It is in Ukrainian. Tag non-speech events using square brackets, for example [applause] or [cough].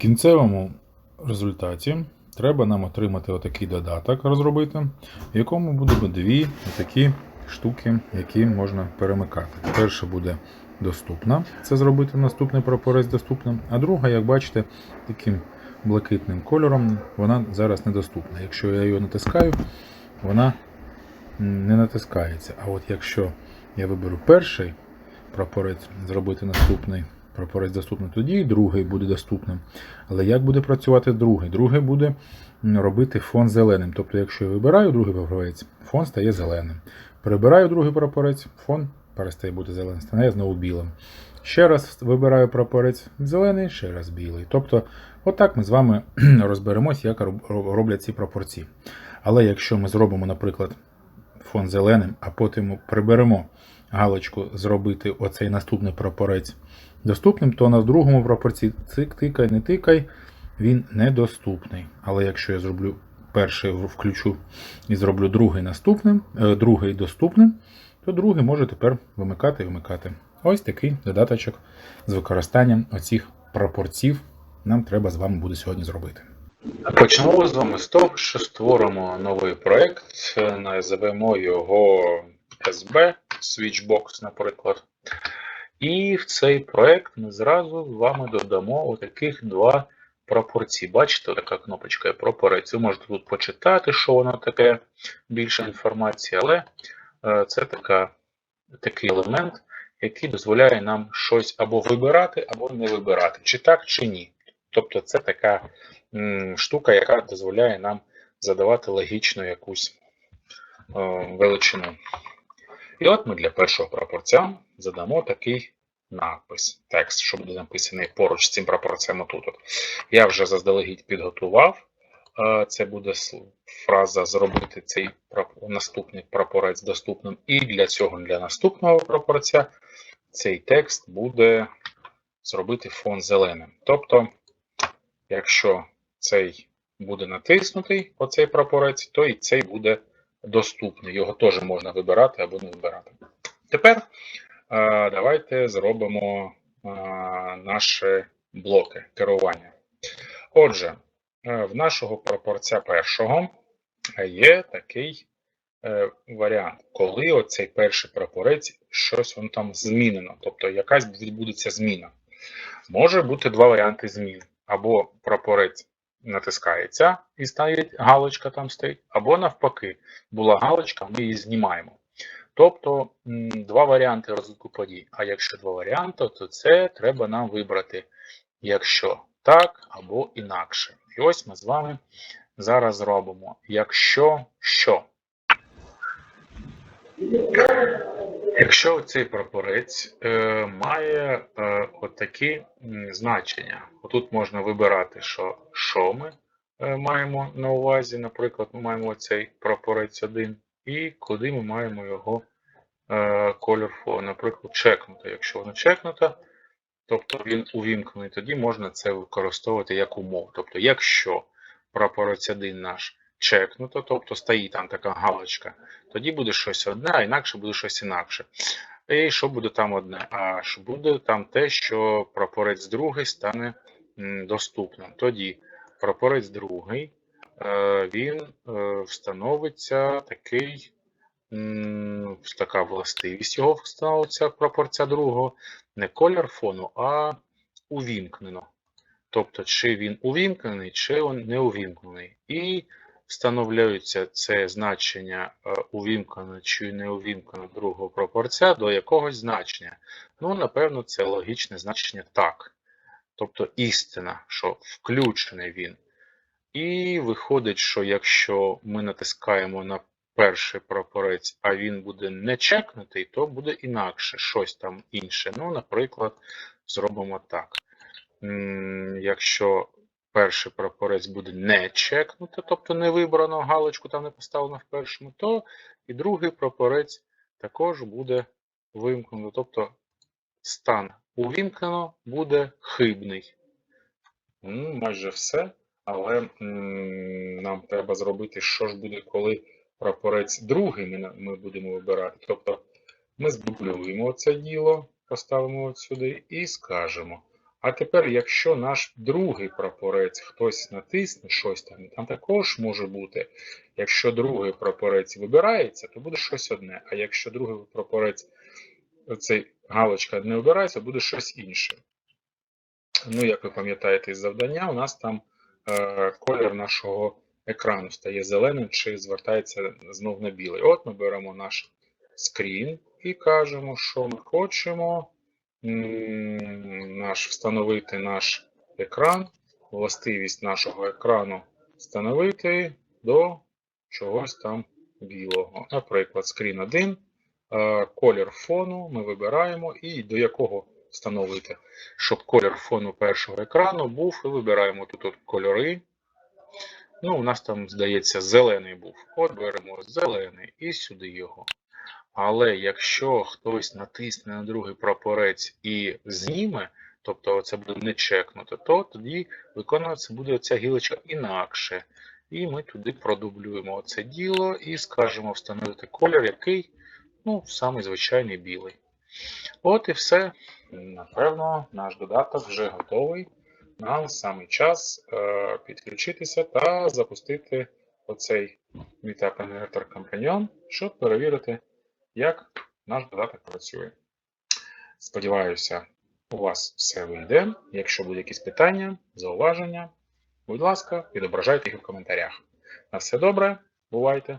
кінцевому результаті треба нам отримати отакий додаток розробити, в якому буде дві такі штуки, які можна перемикати. Перша буде доступна, це зробити наступний прапорець доступним, а друга, як бачите, таким блакитним кольором вона зараз недоступна. Якщо я її натискаю, вона не натискається. А от якщо я виберу перший прапорець, зробити наступний прапорець доступний, тоді і другий буде доступним. Але як буде працювати другий? Другий буде робити фон зеленим. Тобто, якщо я вибираю другий прапорець, фон стає зеленим. Прибираю другий прапорець, фон перестає бути зеленим, стає знову білим. Ще раз вибираю прапорець зелений, ще раз білий. Тобто, отак ми з вами [clears throat] розберемось, як роблять ці пропорції. Але якщо ми зробимо, наприклад, фон зеленим, а потім приберемо галочку зробити оцей наступний прапорець доступним, то на другому прапорці цик, тикай, не тикай, він недоступний. Але якщо я зроблю перший включу і зроблю другий наступним, е, другий доступним, то другий може тепер вимикати і вимикати. Ось такий додаточок з використанням оцих прапорців нам треба з вами буде сьогодні зробити. Почнемо з вами з того, що створимо новий проект, називемо його SB, Switchbox, наприклад. І в цей проект ми зразу з вами додамо отаких два пропорції. Бачите, така кнопочка є прапорець. Ви можете тут почитати, що воно таке, більше інформації, але е, це така, такий елемент, який дозволяє нам щось або вибирати, або не вибирати, чи так, чи ні. Тобто це така штука, яка дозволяє нам задавати логічну якусь е, величину. І от ми для першого прапорця задамо такий надпис, текст, що буде написаний поруч з цим прапорцем отут. от. Я вже заздалегідь підготував. Е, Це буде фраза зробити цей наступний прапорець доступним. І для цього, для наступного прапорця, цей текст буде зробити фон зеленим. Тобто, якщо цей буде натиснутий, оцей прапорець, то і цей буде доступний. Його теж можна вибирати або не вибирати. Тепер давайте зробимо наші блоки керування. Отже, е, в нашого прапорця першого є такий е, варіант, коли оцей перший прапорець щось воно там змінено, тобто якась відбудеться зміна. Може бути два варіанти змін. Або прапорець натискається і стоїть, галочка там стоїть, або навпаки, була галочка, ми її знімаємо. Тобто два варіанти розвитку подій. А якщо два варіанти, то це треба нам вибрати, якщо так або інакше. І ось ми з вами зараз зробимо. Якщо що. Якщо цей прапорець е, має е, отакі значення, отут можна вибирати, що, що ми е, маємо на увазі. Наприклад, ми маємо цей прапорець один, і куди ми маємо його е, колір фону. Наприклад, чекнуто. Якщо воно чекнуто, тобто він увімкнений, тоді можна це використовувати як умову. Тобто, якщо прапорець один наш чекнуто, тобто стоїть там така галочка, тоді буде щось одне, а інакше буде щось інакше. І що буде там одне? А що буде там те, що прапорець другий стане доступним. Тоді прапорець другий, е, він е, встановиться такий, така властивість його встановиться прапорця другого, не колір фону, а увімкнено. Тобто, чи він увімкнений, чи він не увімкнений. І встановлюється це значення е, увімкнено чи не увімкнено другого пропорця до якогось значення. Ну, напевно, це логічне значення так. Тобто істина, що включений він. І виходить, що якщо ми натискаємо на перший прапорець, а він буде не чекнутий, то буде інакше, щось там інше. Ну, наприклад, зробимо так. Якщо перший прапорець буде не чекнуто, тобто не вибрано галочку, там не поставлено в першому, то і другий прапорець також буде вимкнено. Тобто стан увімкнено буде хибний. Ну, майже все. Але нам треба зробити, що ж буде, коли прапорець другий ми будемо вибирати. Тобто ми здублюємо це діло, поставимо от сюди і скажемо. А тепер, якщо наш другий прапорець хтось натисне щось там, там також може бути. Якщо другий прапорець вибирається, то буде щось одне. А якщо другий прапорець, цей галочка не вибирається, буде щось інше. Ну, як ви пам'ятаєте із завдання, у нас там е, колір нашого екрану стає зеленим чи звертається знов на білий. От ми беремо наш скрін і кажемо, що ми хочемо наш, встановити наш екран, властивість нашого екрану встановити до чогось там білого. Наприклад, скрін 1, е, колір фону ми вибираємо і до якого встановити, щоб колір фону першого екрану був, і вибираємо тут от кольори. Ну, у нас там, здається, зелений був. От беремо зелений і сюди його. Але якщо хтось натисне на другий прапорець і зніме, тобто це буде не чекнуто, то тоді виконуватися буде ця гілочка інакше. І ми туди продублюємо це діло і скажемо встановити колір, який, ну, самий звичайний білий. От і все. Напевно, наш додаток вже готовий. Нам саме час е, підключитися та запустити оцей Meetup Converter Companion, щоб перевірити, як наш додаток працює. Сподіваюся, у вас все вийде. Якщо будуть якісь питання, зауваження, будь ласка, відображайте їх у коментарях. На все добре, бувайте!